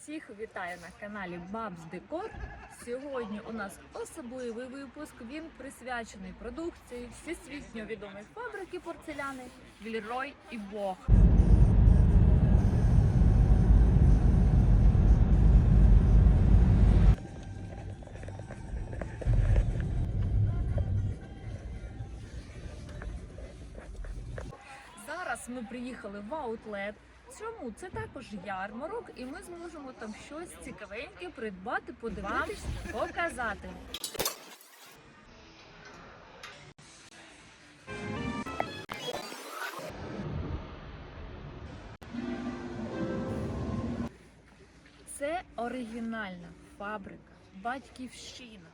Всіх вітаю на каналі Бабс Декор. Сьогодні у нас особливий випуск. Він присвячений продукції всесвітньо відомої фабрики порцеляни Вільрой і Бог. Зараз ми приїхали в аутлет. Чому це також ярмарок, і ми зможемо там щось цікавеньке придбати, подивитись, показати. Це оригінальна фабрика, батьківщина,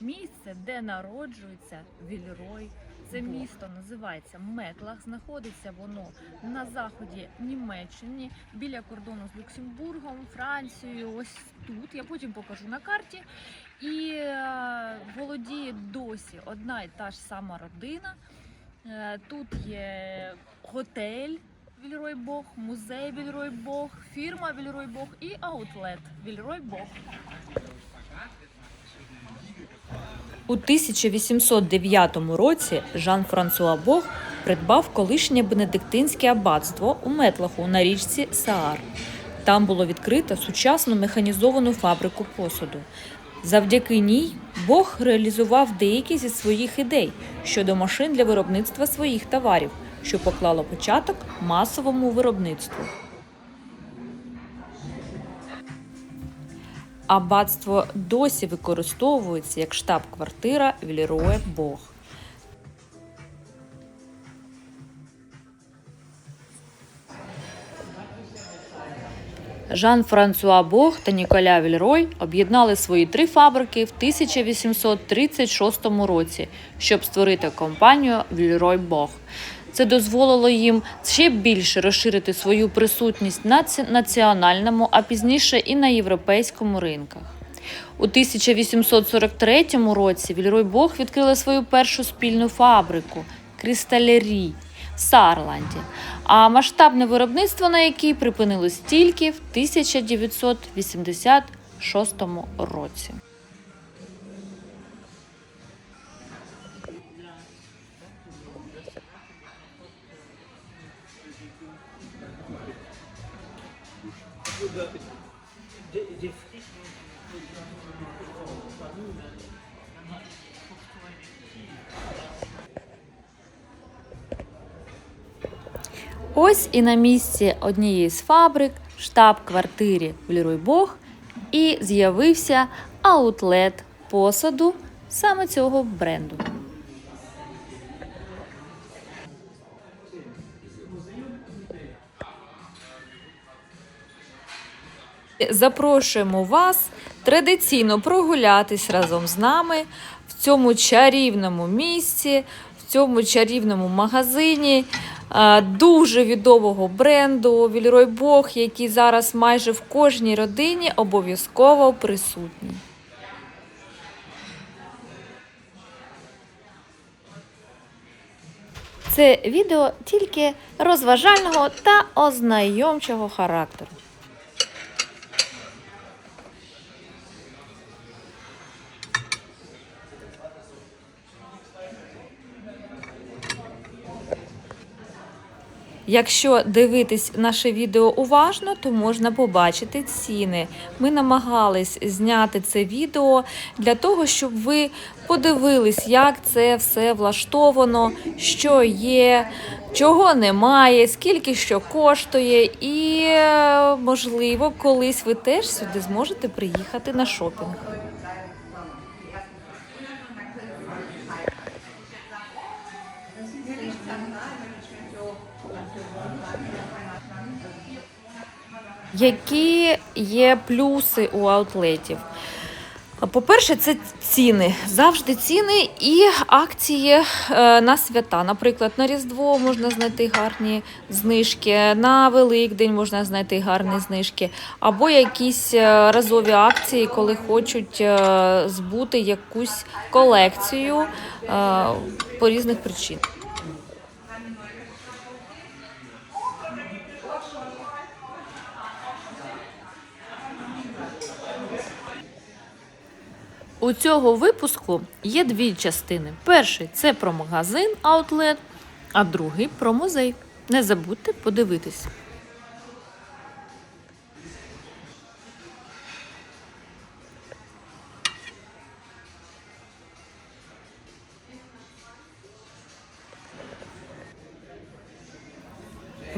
місце, де народжується Вільрой. Це місто називається Метлах. Знаходиться воно на заході Німеччини біля кордону з Люксембургом, Францією. Ось тут. Я потім покажу на карті. І е, володіє досі одна і та ж сама родина. Е, тут є готель. Вільрой Бог, музей Вільрой Бог, фірма Вільрой Бог і аутлет Вільрой Бог. У 1809 році Жан-Франсуа Бог придбав колишнє бенедиктинське аббатство у Метлаху на річці Саар. Там було відкрито сучасну механізовану фабрику посуду. Завдяки ній Бог реалізував деякі зі своїх ідей щодо машин для виробництва своїх товарів, що поклало початок масовому виробництву. Аббатство досі використовується як штаб-квартира Вільроє Бог. Жан-Франсуа Бог та Ніколя Вільрой об'єднали свої три фабрики в 1836 році, щоб створити компанію Вільрой Бог. Це дозволило їм ще більше розширити свою присутність на національному, а пізніше і на європейському ринках. У 1843 році Вільрой Бог відкрила свою першу спільну фабрику Кристалері в Саарланді, а масштабне виробництво на якій припинилось тільки в 1986 році. Ось і на місці однієї з фабрик, штаб-квартирі в Лірой Бог, і з'явився аутлет посаду саме цього бренду. Запрошуємо вас традиційно прогулятись разом з нами в цьому чарівному місці, в цьому чарівному магазині е, дуже відомого бренду Вільрой Бог, який зараз майже в кожній родині обов'язково присутній. Це відео тільки розважального та ознайомчого характеру. Якщо дивитись наше відео уважно, то можна побачити ціни. Ми намагались зняти це відео для того, щоб ви подивились, як це все влаштовано, що є, чого немає, скільки що коштує, і е, можливо, колись ви теж сюди зможете приїхати на шопінг. Які є плюси у аутлетів? По-перше, це ціни. Завжди ціни і акції е, на свята. Наприклад, на Різдво можна знайти гарні знижки, на Великдень можна знайти гарні знижки, або якісь е, разові акції, коли хочуть е, збути якусь колекцію по різних причинах. У цього випуску є дві частини. Перший це про магазин Outlet, а другий про музей. Не забудьте подивитись.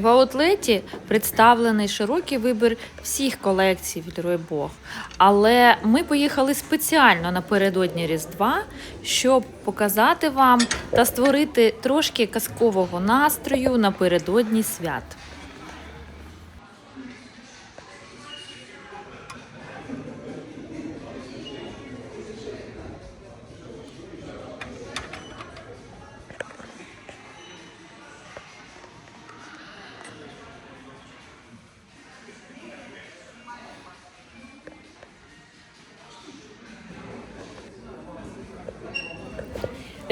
В аутлеті представлений широкий вибір всіх колекцій від Бог. Але ми поїхали спеціально напередодні Різдва, щоб показати вам та створити трошки казкового настрою напередодні свят.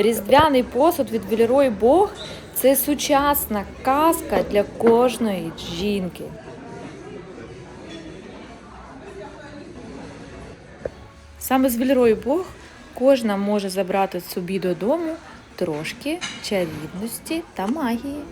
Різдвяний посуд від Вільрой Бог це сучасна казка для кожної жінки. Саме з Вільрой Бог кожна може забрати собі додому трошки чарівності та магії.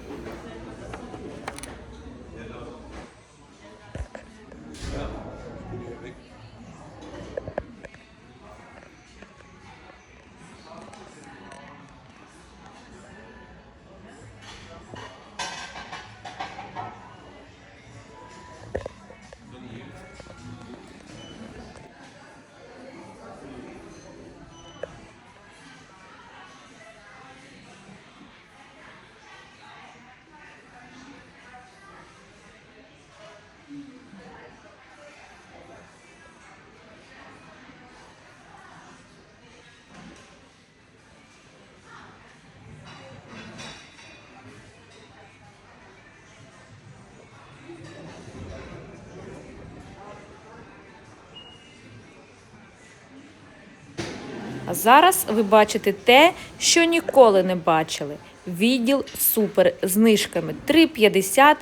А зараз ви бачите те, що ніколи не бачили. Відділ супер знижками 3,50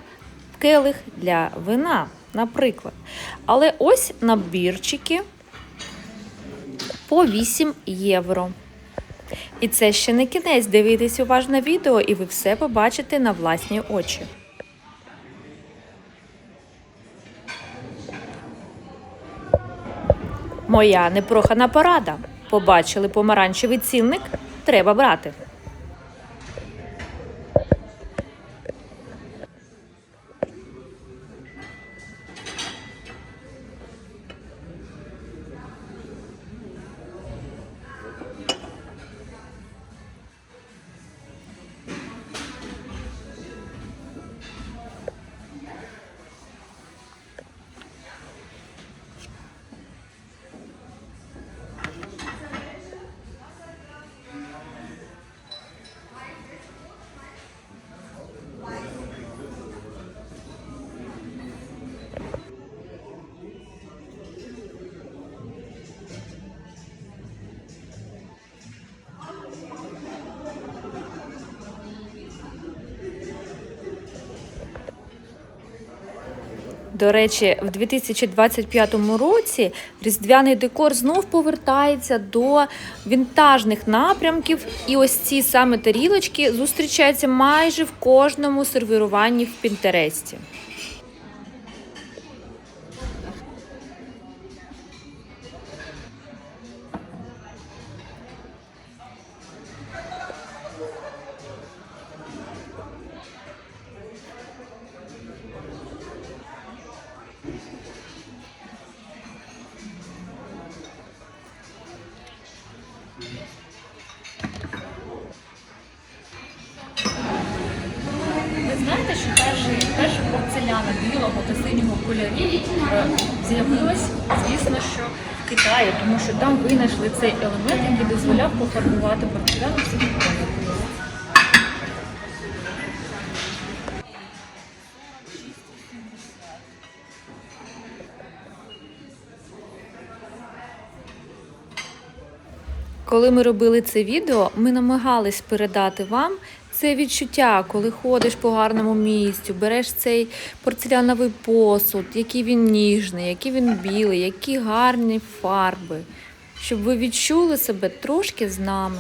келих для вина, наприклад. Але ось набірчики по 8 євро. І це ще не кінець. Дивитесь уважно відео, і ви все побачите на власні очі. Моя непрохана порада. Побачили помаранчевий цінник? Треба брати. До речі, в 2025 році різдвяний декор знов повертається до вінтажних напрямків, і ось ці саме тарілочки зустрічаються майже в кожному сервіруванні в Пінтересті. Кольорів е, з'явилась, звісно, що в Китаї, тому що там винайшли цей елемент, який дозволяв пофарбувати порцеляну в синій колір. Коли ми робили це відео, ми намагались передати вам це відчуття, коли ходиш по гарному місцю, береш цей порцеляновий посуд, який він ніжний, який він білий, які гарні фарби. щоб ви відчули себе трошки з нами.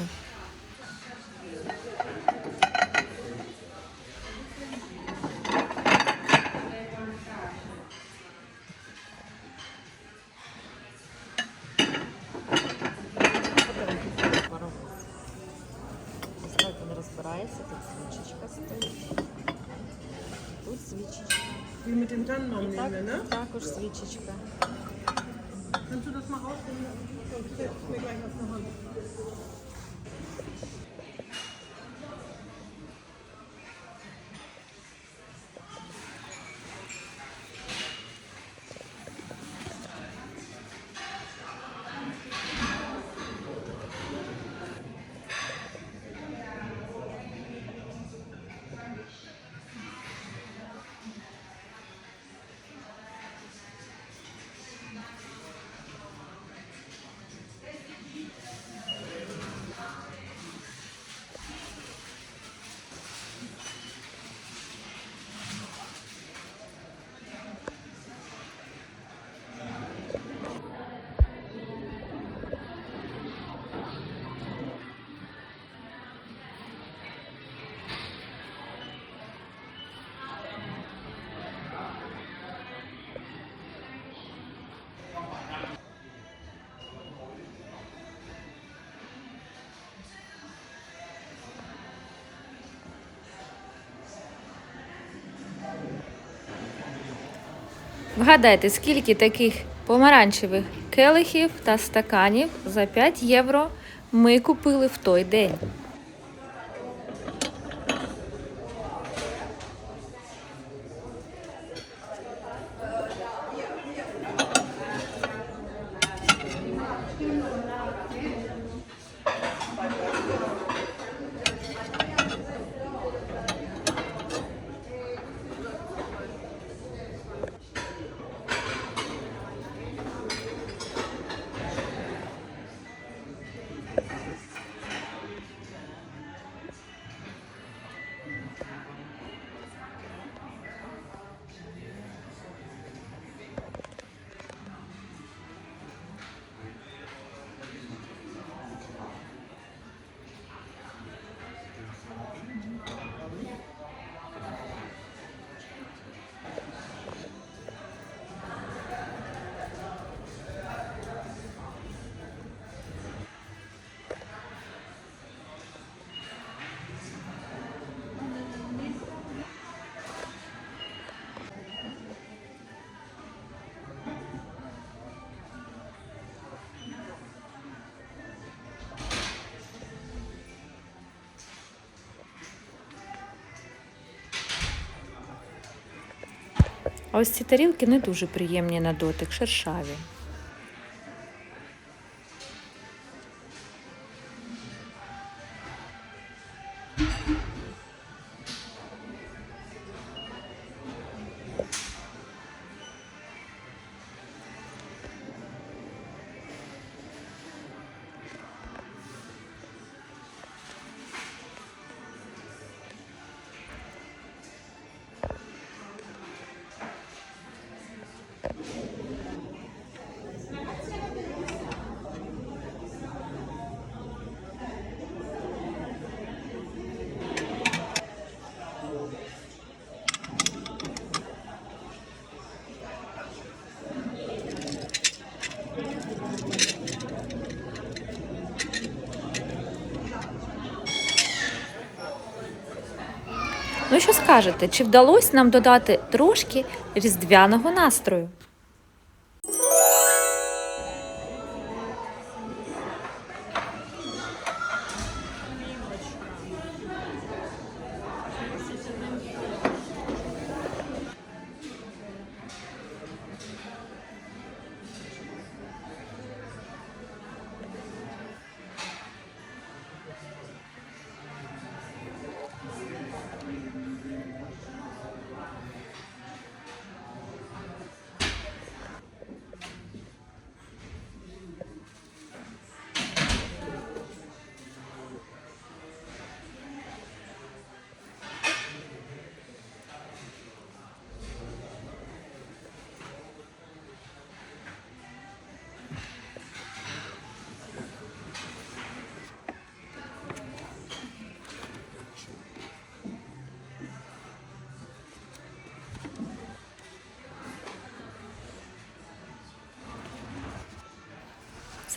Вгадайте, скільки таких помаранчевих келихів та стаканів за 5 євро ми купили в той день. А ось ці тарілки не дуже приємні на дотик, шершаві. Скажете, чи вдалося нам додати трошки різдвяного настрою?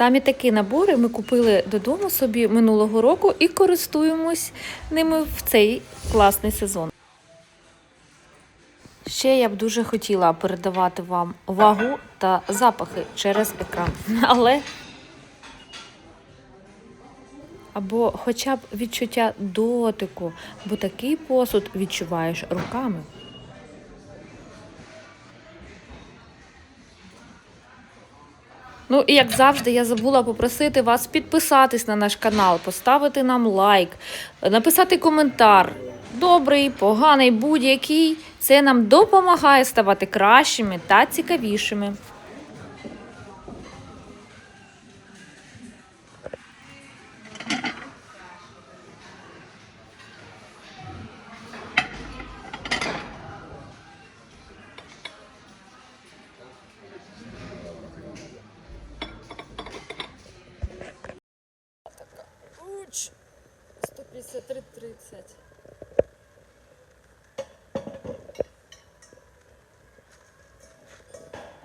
Самі такі набори ми купили додому собі минулого року і користуємось ними в цей класний сезон. Ще я б дуже хотіла передавати вам вагу та запахи через екран, але або хоча б відчуття дотику, бо такий посуд відчуваєш руками. Ну і як завжди, я забула попросити вас підписатись на наш канал, поставити нам лайк, написати коментар. Добрий, поганий, будь-який. Це нам допомагає ставати кращими та цікавішими. 153,30.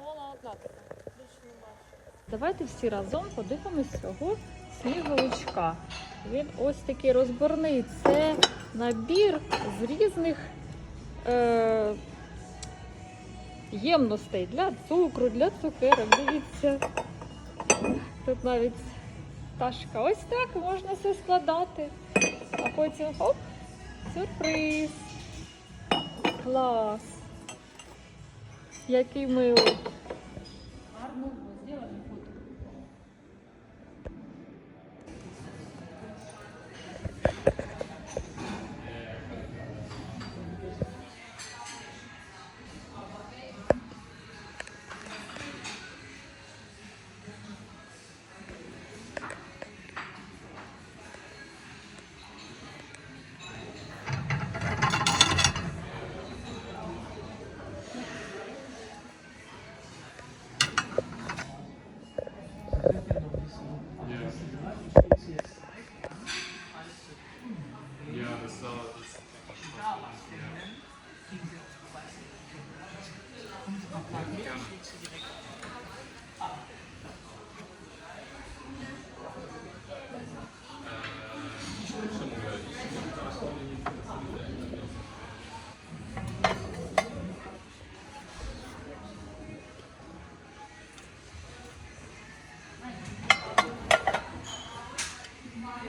Вона одна така. Більше не бачу. Давайте всі разом подивимось цього сніговичка. Він ось такий розборний. Це набір з різних е, ємностей для цукру, для цукерок. Дивіться. Тут навіть пташка. Ось так можна все складати. А потім хоп, сюрприз. Клас. Який милий. Гарно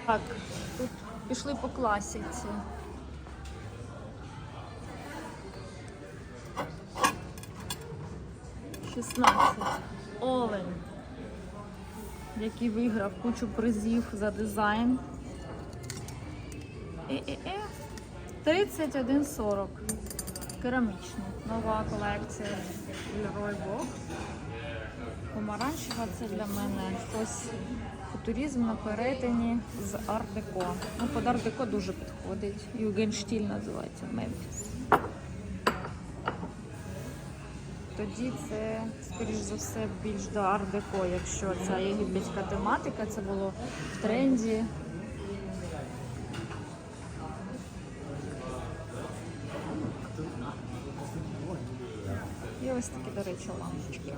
Так, тут пішли по класіці. Шістнадцять. Олень, який виграв кучу призів за дизайн. Е-е-е. 31,40. Керамічний. Нова колекція Leroy Box. Помаранчева це для мене щось футуризм на перетині з арт-деко. Ну, під арт-деко дуже підходить. Югенштіль називається Мемфіс. Тоді це, скоріш за все, більш до арт-деко, якщо ця єгипетська тематика, це було в тренді. І ось такі, до речі, лампочки.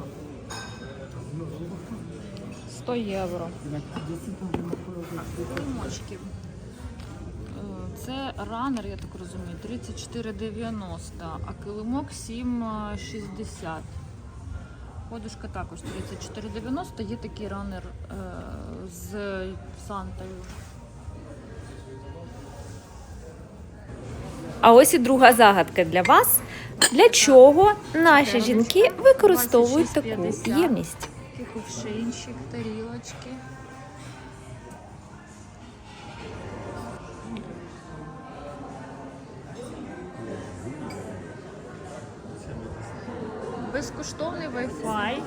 100 євро. Килимочки. Е, Це ранер, я так розумію, 34,90, а килимок 7,60. Подушка також 34,90. Є такий ранер е, з Сантою. А ось і друга загадка для вас. Для чого наші жінки використовують таку ємність? Кувшинчик, тарілочки. Безкоштовний Wi-Fi.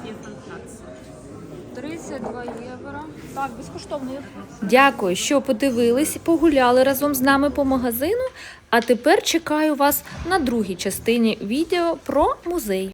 32 євро. Так, безкоштовний. Дякую, що подивились, погуляли разом з нами по магазину. А тепер чекаю вас на другій частині відео про музей.